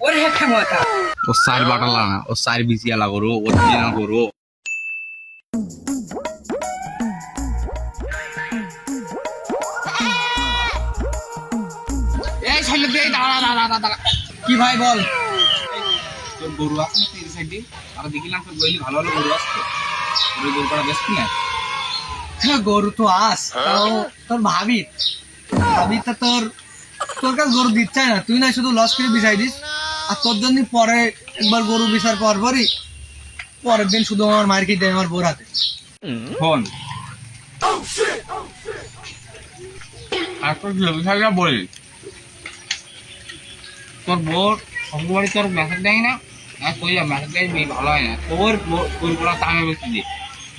ওরে ক্ষমতা। ও সাইড বাটালা না ও সাইড বিচিয়ালা গরু অরিজিনাল গরু এই ছেলে দিয়ে দাঁড়া দাঁড়া দাঁড়া দাঁড়া। কি ভাই বল? তোর গরু তিন সাইডে? আর দেখিলাম তোর বলি ভালো ভালো গরু আসতো তোর গরু করা না হ্যাঁ, গরু তো আস তাও তোর ভাবি ভাবি তো তোর তোর কাছে গরু দিচ্ছে না। তুই না শুধু লস করে বিছাই দিস। আর তোর জন্য পরে একবার গরু বিচার পর পরই পরের দিন শুধু আমার মার খেতে আমার বোর হাতে। ফোন। আর তোর বিষয়টা বলি তোর বোর সববারই তোর মেসেজ দেয় না? আর কই মেসেজ দেয় ভালো হয় না। তোর গরু করা দামে বেশি দিয়ে?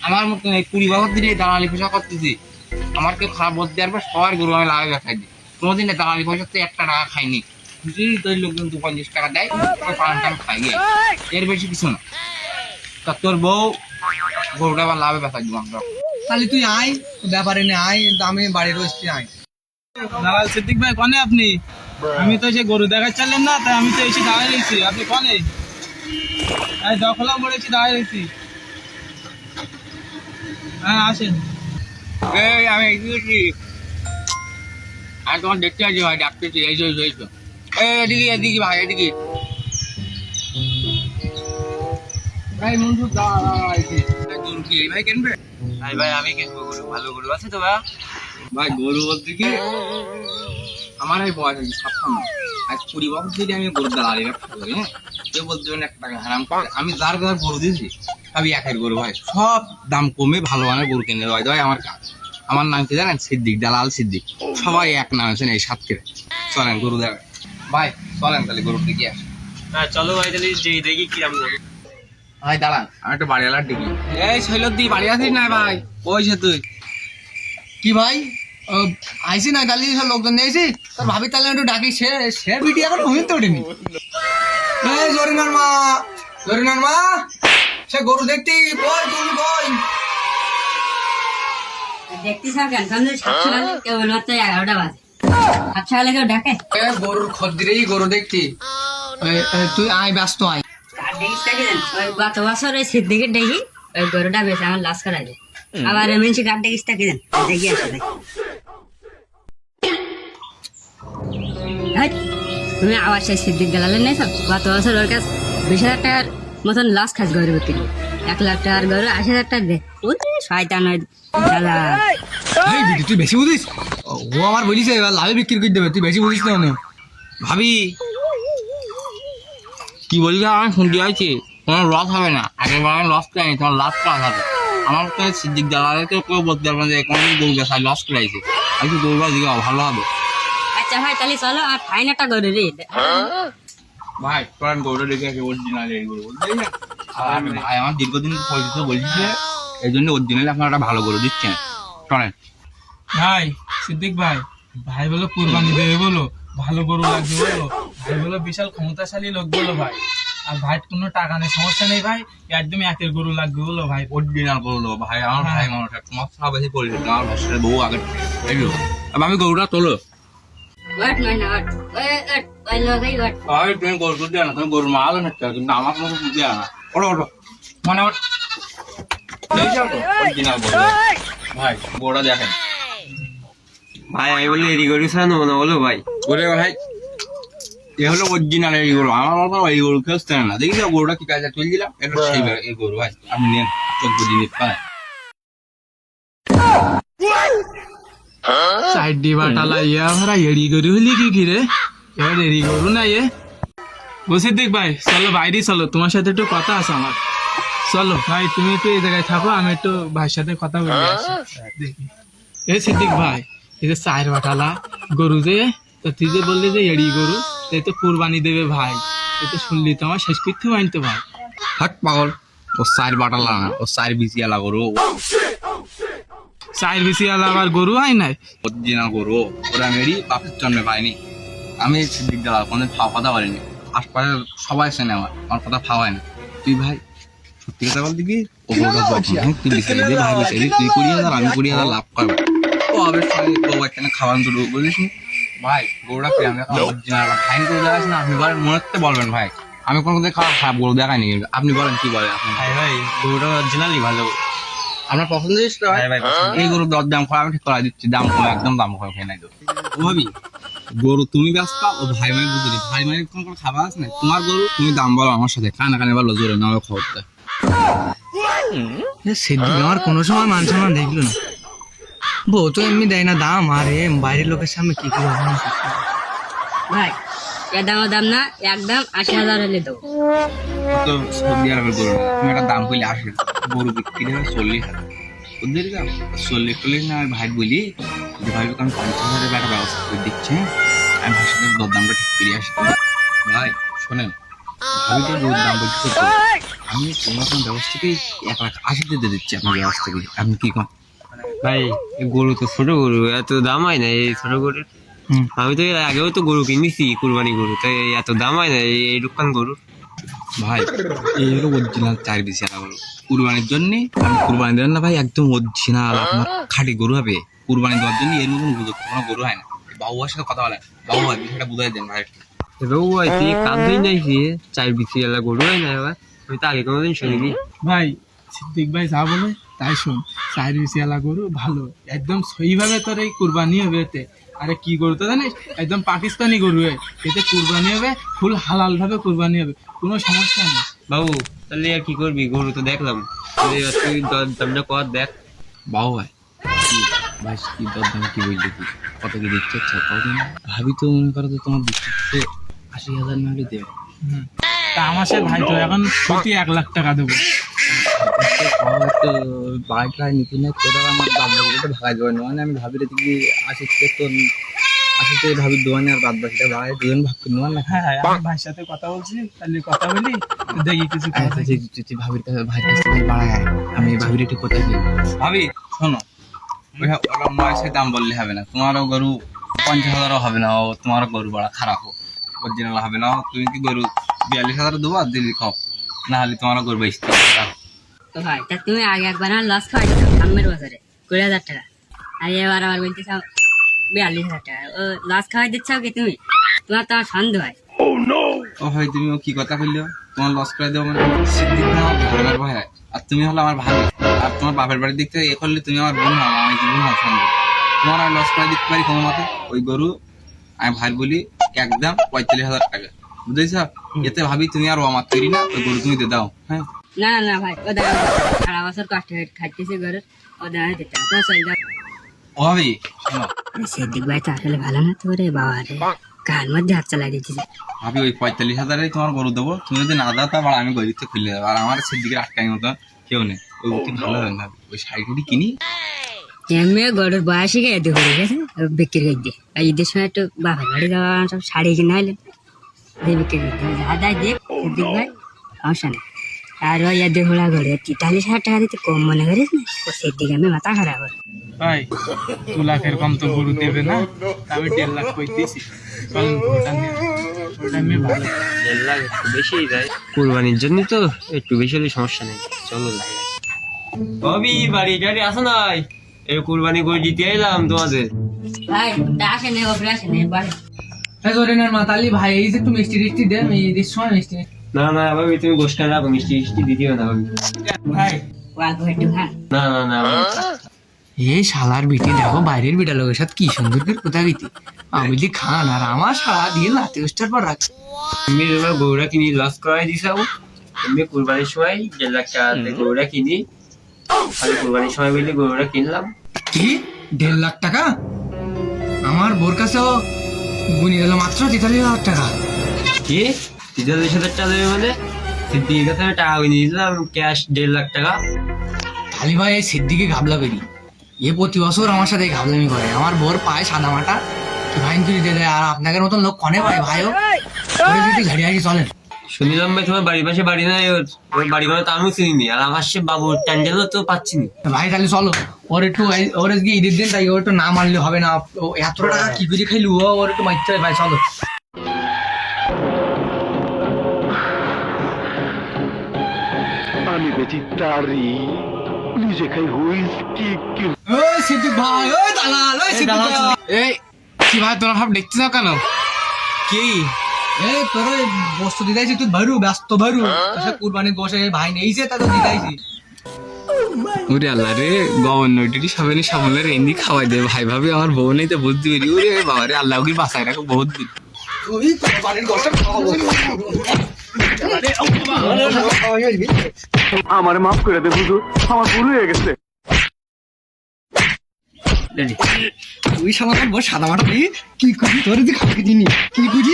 আমার মতন এই কুড়ি বছর দিলে দালালি পয়সা করতেছি। আমার কেউ খারাপ বলতে পারবে, সবার গরু আমি লাগাই দেখাই দিই। কোনোদিন দালালি পয়সা তো একটা টাকা খাইনি। বুঝলি তোর লোকজন দু পঞ্চাশ টাকা দেয় এর বেশি কিছু না। তা তোর বউ গরুটা আবার লাভে দিব আমরা। তাহলে তুই আয় ব্যাপারে নে আয় আমি বাড়ির রয়েছি আয়। দালাল সিদ্দিক ভাই কনে আপনি? আমি তো সে গরু দেখা চাইলেন না তাই আমি তো এসে দাঁড়িয়ে রয়েছি। আপনি কনে? দখলা পড়েছি দাঁড়িয়ে রয়েছি। হ্যাঁ আসেন। এই আমি এগিয়েছি তোমার দেখতে আছি ভাই ডাকতেছি। এই যে এই যে, এই যে। এই এদিকে এদিকে ভাই এদিকে। ভাই বন্ধু দাঁড়া দাঁড়া এসে। এই গরু কি? এই ভাই কিনবে? ভাই ভাই আমি কিনবো গরু। ভালো গরু আছে তো ভাই? ভাই গরু বলতে কি? আমার এই বয়স আছে ছাপ্পান্ন। আজ কুড়ি বছর আমি গরু দাঁড়িয়ে ব্যবসা করি হ্যাঁ? কেউ বলতে পারেন এক টাকা হারাম করে। আমি যার কথা গরু দিয়েছি আমি একের গরু ভাই। সব দাম কমে ভালো মানের গরু কিনে দেওয়া দেওয়াই আমার কাজ। আমার নাম কি জানেন? সিদ্দিক দালাল সিদ্দিক। সবাই এক নাম আছেন এই সাত কেটে চলেন গরু দেবে ভাই চলেন তাহলে গরুর দিকে আসেন হ্যাঁ চলো ভাই তাহলে যে দেখি কিরম ভাই দাঁড়ান আমি একটু বাড়ি আলার ডিগ্রি এই শৈলত দি বাড়ি আছিস না ভাই? ওই সে তুই? কি ভাই? আইসি না কালি সব লোকজন নিয়ে আইসি তোর ভাবি তাহলে একটু ডাকি সে সে ভিডিও এখন হুইন তো ওঠেনি এই জরিনার মা জরিনার মা সে গরু দেখতি কই তুমি কই দেখতে সব কেন? বাজে কেবলমাত্র এগারোটা বাজে। বেলা কেউ ডাকে। এ গরুর খদ্দিরেই গরু দেখতি। তুই আয় ব্যস্ত আয়। গত বছর ওই সিদ্দিকের দেখি ওই গরুটা বেশ আমার লাশ করা যায়। আবার এমনছি কার দেখিস তাকে জান? দেখি আসে তুমি আবার সেই সিদ্দিক দালালের নেই সব গত বছর ওর কাছে বিশ হাজার টাকার মতন লস খাস গরু বিক্রি এক লাখ টাকার গরু আশি হাজার টাকা দে। শয়তান দালাল। তুই বেশি বুঝিস? ও আমার বলিস এবার লাভে বিক্রি করে দেবে তুই বেশি বুঝিস না অনেক ভাবি। কি বললি আমার শুনতে হয়েছে কোনো লস হবে না। আগের বার লস করাইনি তোমার লাভ করা হবে আমার তো সিদ্দিক দালালে তো কেউ বলতে পারবে না যে কোনো গরু বেসায় লস করাইছে। আমি গরু দিকে ভালো হবে। আচ্ছা ভাই তাহলে চলো আর ফাইন একটা গরু রে। ভাই তোর গরুটা দেখে আছে অরিজিনাল এই গরু বুঝলি না ভাই আমার দীর্ঘদিন পরিচিত বলছি যে এই জন্য অরিজিনাল আপনার একটা ভালো গরু দিচ্ছেন। শোনেন। ভাই সিদ্দিক ভাই ভাই বলো কুরবানি দেবে বলো ভালো গরু লাগবে বলো ভাই বলো বিশাল ক্ষমতাশালী লোক বলো ভাই। আর ভাই কোনো টাকা নেই সমস্যা নেই ভাই একদম একের গরু লাগবে বলো ভাই। অরিজিনাল দেবো ভাই আমার ভাই মানুষ একটা মশলা বেশি পরিচিত আমার ভাষার বউ আগে আমি গরুটা তোলো। তুমি গরু না তুমি মাল কিন্তু আমার কোনো না। ওটো ওটো মানে অরিজিনাল ভাই গরুটা দেখেন। ভাই আমি বলি এরি গরু ছাড়া নেব না বলো ভাই। ওরে ভাই এ হলো অরিজিনাল এই গরু। আমার মতো এই গরু না। দেখি গরুটা কি কাজে তুলে দিলাম। এটা সেই এই গরু ভাই। আপনি নেন চোদ্দ দিনের পায় সাইড ডিবা টালা ইয়া ভরা এড়ি গরু হলি কি কি রে? এবার এড়ি গরু না ইয়ে ও সিদ্দিক ভাই চলো বাইরে চলো। তোমার সাথে একটু কথা আছে আমার। চলো ভাই তুমি একটু এই জায়গায় থাকো আমি একটু ভাইয়ের সাথে কথা বলে আসি। দেখি। এ সিদ্দিক ভাই এই যে চায়ের বাটালা। গরু যে তো তুই যে বললি যে এড়ি গরু এই তো কুরবানি দেবে ভাই। এই তো শুনলি তো আমার শেষ করতে আনতে ভাই। হাট পাগল। ও চায়ের বাটালা না ও চায়ের বিচিয়ালা গরু। চায়ের বেশি আলাদা গরু হয় নাই? অরিজিনাল গরু। ওরা মেরি বাপের জন্য পাইনি আমি সিদ্দিক দালাল কোনো ফাও কথা বলিনি আশপাশে সবাই চেনে আমার। আমার কথা ফাওয়ায় না। তুই ভাই সত্যি কথা বলতে কি? ও গরুটা যত্ন তুই বিচারি দে ভাই বিচারি তুই কুড়ি হাজার আমি কুড়ি হাজার লাভ করব। আবার সঙ্গে ও এখানে খাওয়ান বুঝলিস ভাই গরুটা আমি অরিজিনাল ফাইন করে দেওয়া আছে না? আপনি বলেন মনে হতে বলবেন ভাই। আমি কোনো দিন খারাপ খারাপ গরু দেখাইনি। আপনি বলেন কি বলেন আপনি ভাই ভাই গরুটা অরিজিনালি ভালো। আপনার পছন্দ জিনিস তো ভাই? হ্যাঁ ভাই, এই গরুর দর দাম করে আমি ঠিক করা দিচ্ছি। দাম কম একদম দাম কম খেয়ে নাই তো। ভাবি গরু তুমি ব্যস্ত ও ভাই ভাই বুঝলি ভাই ভাই কোনো কোনো খাবার আছে না তোমার গরু তুমি দাম বলো আমার সাথে। কানে কানে বলো জোরে না খবরটা। সিদ্দিক আমার কোনো সময় মান সম্মান দেখল না। বউ তো এমনি দেয় না দাম আরে বাইরের লোকের সামনে কি করে ভাই দাম দাম না একদম আশি হাজার হলে দেবো। তো সৌদি আরবের গরু না। তুমি একটা দাম কইলে আসে গরু বিক্রি চল্লিশ হাজার। ওদের দাম চল্লিশ চল্লিশ না আমি ভাই বলি যে ভাই আমি পঞ্চাশ হাজারের একটা ব্যবস্থা করে দিচ্ছি হ্যাঁ? আমি সাথে দরদামটা ঠিক করে আসি। ভাই শোনেন ভাবি তো গরুর দাম বলছি আমি কোনো রকম ব্যবস্থা এক লাখ আশিতে দিয়ে দিচ্ছি আপনার ব্যবস্থা করে। আপনি কি কন? ভাই গরু তো ছোট গরু এত দাম হয় না এই ছোট গরুর? আমি তো আগেও তো গরু কিনেছি কুরবানি গরু তাই এত দাম হয় না এই এইরকম গরু? ভাই এই হলো অরিজিনাল চার বিশি আলা গরু। কুরবানির জন্য আমি কুরবানি দেবেন না ভাই একদম অরিজিনাল আপনার খাঁটি গরু হবে। কুরবানি দেওয়ার জন্য এর মতন উপযুক্ত কোনো গরু হয় না। বাবুয়ার সাথে কথা বলেন বাবু ভাই বিষয়টা বুঝাই দেন ভাই। কাম হয়ে যাইছি চার এলা গরু হয় না এবার? আমি তো আগে কোনোদিন শুনিনি। ভাই সিদ্দিক ভাই যা বলে তাই শোন চার বিশিয়ালা গরু ভালো। একদম সহিভাবে তোর এই কুরবানি হবে এতে আরে কি গরু তো জানিস? একদম পাকিস্তানি গরু। এতে কুরবানি হবে ফুল হালাল ভাবে কুরবানি হবে। কোনো সমস্যা নেই। বাবু তাহলে আর কি করবি গরু তো দেখলাম তুই দর- দামটা কর দেখ। বাবু ভাই ভাই কি দরদাম কি বললি কি? কত কি দিচ্ছে ভাবি তো মনে করো তো তোমার দিচ্ছে আশি হাজার না হলে দেবে। তা আমার সে ভাই তো এখন প্রতি এক লাখ টাকা দেবো। তো বাড়িটা নিতে না তোরা আমার বাদ বাকিটা ভাগাই দেবেন মানে আমি ভাবি রেখে কি আশিতে তো আশিতে ভাবি দোয়ানে আর বাদ বাকিটা ভাগাই দুজন ভাগ করে নেওয়ার না হ্যাঁ হ্যাঁ আমি ভাইয়ের সাথে কথা বলছি তাহলে কথা বলি দেখি কিছু আচ্ছা, তুই- ভাবির কাছে ভাইয়ের কাছে বাড়ায় আমি ভাবির একটু কোথায় দিই ভাবি শোনো ওরা ময়সে দাম বললে হবে না। তোমারও গরু পঞ্চাশ হাজারও হবে না ও তোমারও গরু বড় খারাপ হোক। অরিজিনাল হবে না তুমি কি গরু বিয়াল্লিশ হাজার দেবো আর দিল্লি খাও না হলে তোমারও গরু রাখো। তো ভাই তা তুমি আগে একবার না লস খাওয়াই সামনের বছরে কুড়ি হাজার টাকা। আর এবার আবার বলতে চাও বিয়াল্লিশ হাজার টাকা। ও লস খাওয়াই দিচ্ছ কি তুমি? তোমার তো সন্দেহ হয়। ও ভাই তুমি ও কি কথা বলল তোমার লস করে দেবো মানে না ভয় হয়। আর তুমি হলো আমার ভাই আর তোমার বাপের বাড়ির দিক থেকে এ করলে তুমি আমার বোন হও আমি কি বোন হও সঙ্গে তোমার আমি লস করে দিতে পারি কোনো মতে? ওই গরু আমি ভাই বলি একদম পঁয়তাল্লিশ হাজার টাকা। বুঝেছ? এতে ভাবি তুমি আর ও আমার তৈরি না ওই গরু তুমি দিয়ে দাও হ্যাঁ? না না না ভাই ও দেখা সারা বছর কষ্ট হয়ে খাইতেছি ঘরের ও দেখা দিতে তোমার চলে যাও ও ভাবি সেদিক ভাই তো আসলে ভালো না তো রে বাবা রে। কার মধ্যে হাত চালাই দিতেছে ভাবি ওই পঁয়তাল্লিশ হাজারে তোমার গরু দেবো। তুমি যদি না দাও তাহলে আমি গরিব থেকে খুলে দেবো। আর আমার সেদিকে আটকানি মতো কেউ নেই। ওই বুটি ভালো হবে না। ওই শাড়িটি কিনি। এমনি গরুর বয়সে গিয়ে এতে হয়ে গেছে ও বিক্রি করে দিয়ে। আর ঈদের সময় একটু বাবার বাড়ি যাওয়া সব শাড়ি কিনে হলে দিয়ে বিক্রি করে দিয়ে। যা দেয় দেখ সেদিক ভাই সমস্যা নেই। আর ওই তেতাল্লিশ হাজার টাকা দিতে কম মনে করিস না? ও সেদিকে আমি মাথা খারাপ ভাই দু লাখের কম তো গরু দেবে না? আমি দেড় লাখ কইতেছি। চলেন গরুটা নিয়ে ওটা আমি ভালো। দেড় লাখ একটু বেশি যায় কুরবানির জন্য তো একটু বেশি হলে সমস্যা নেই। চলো ভাবি বাড়ি গাড়ি আসো নাই? এই কুরবানি করে জিতে এলাম তোমাদের। ভাই আসে নেই ওপরে আসে নেই বাড়ি। এই জরিনার মাতালি ভাই এই যে একটু মিষ্টি টিষ্টি দেন এই সময় মিষ্টি? না না ভাবি তুমি গোষ্ঠা রাখো মিষ্টি মিষ্টি দিদিও না ভাবি। ভাই। না না না। এই শালার বিটি দেখো বাইরের বিটা লোকের সাথে কি সুন্দর করে কোথা গেছি আমি বলছি খান আর আমার শালা দিয়ে লাতে উস্টার পর রাখ তুমি তোমার গরুটা কিনি লস করাই দিছাও এমনি কুরবানির সময় দেড় লাখ টাকাতে গরুটা কিনি। খালি কুরবানির সময় বলে গরুটা কিনলাম। কি? দেড় লাখ টাকা? আমার বোর কাছেও গুনি গেল মাত্র তেতাল্লিশ হাজার টাকা। কি? তেতাল্লিশ হাজার টাকা দেবে মানে সিদ্দিকের কাছে আমি টাকা কিনে দিয়েছিলাম ক্যাশ দেড় লাখ টাকা। খালি ভাই এই সিদ্দিকে ঘাবলা বেরি। এ প্রতি বছর আমার সাথে এই ঘাবলামি করে। আমার বোর পায় সাদা মাটা। কি ভাই দিয়ে দেয়? আর আপনাদের মতন লোক কনে ভাই ভাইও যদি চলেন। শুনিলাম ভাই তোমার বাড়ির পাশে বাড়ি নাই ওর ওর বাড়ি ঘরে তো আমিও চিনি। আর আমার সে বাবুর ট্যান্ডেলও তো পাচ্ছি না ভাই তাহলে চলো। ওর একটু ওর আজকে ঈদের দিন তাই ওর একটু না মারলে হবে না। এত টাকা কি করে খাইলু? ও ওর একটু মারতে হবে ভাই চলো। আমি বেচিত্রারি নিজে খাই হুইস্কি কি ওই সিদ্দিক ভাই ওই দালাল ওই সিদ্দিক এই কি ভাই। তোমরা সব দেখতেছ কেন? কি? এ তোর বস্তু দিদাইছি তুই ভরু ব্যস্ত ভরু। কুরবানি গোসে ভাই নেইছে তা তো দিদাইছি। ওরে আল্লাহ রে সামনের এমনি খাওয়াই দেবে। ভাই ভাবি আমার বউ নেই তো বুদ্ধি বেরি। ওরে বাবা রে আল্লাহ কি বাঁচাই রাখো বহুত দিন। তুই কুরবানির গোসে খাওয়াবো। তুই সামান্য বস সাদা মাটা দিই কি করি তোর খাওয়াকে দিনি কি করি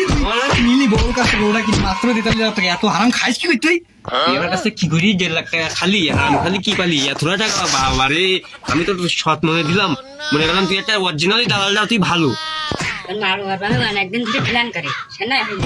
নিলি? বউর কাছে কি মাত্র দিতে তোকে এত হারাম খাইস কি তুই? এবার কাছে কি করি? দেড় লাখ টাকা খালি হারাম খালি কি পালি? এতটা টাকা বাবা রে আমি তো সৎ মনে দিলাম। মনে করলাম তুই একটা অরিজিনালি দালালটা তুই ভালো। একদিন ধরে প্ল্যান করে। সে না হইল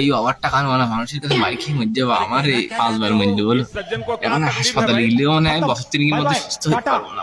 এই বাবার টাকা মানে মানুষের কাছে মরে যাব, আমার এই পাঁচবার মধ্যে বলো এখন হাসপাতালে গেলেও মানে বছর তিনের মধ্যে সুস্থ হতে পারব না।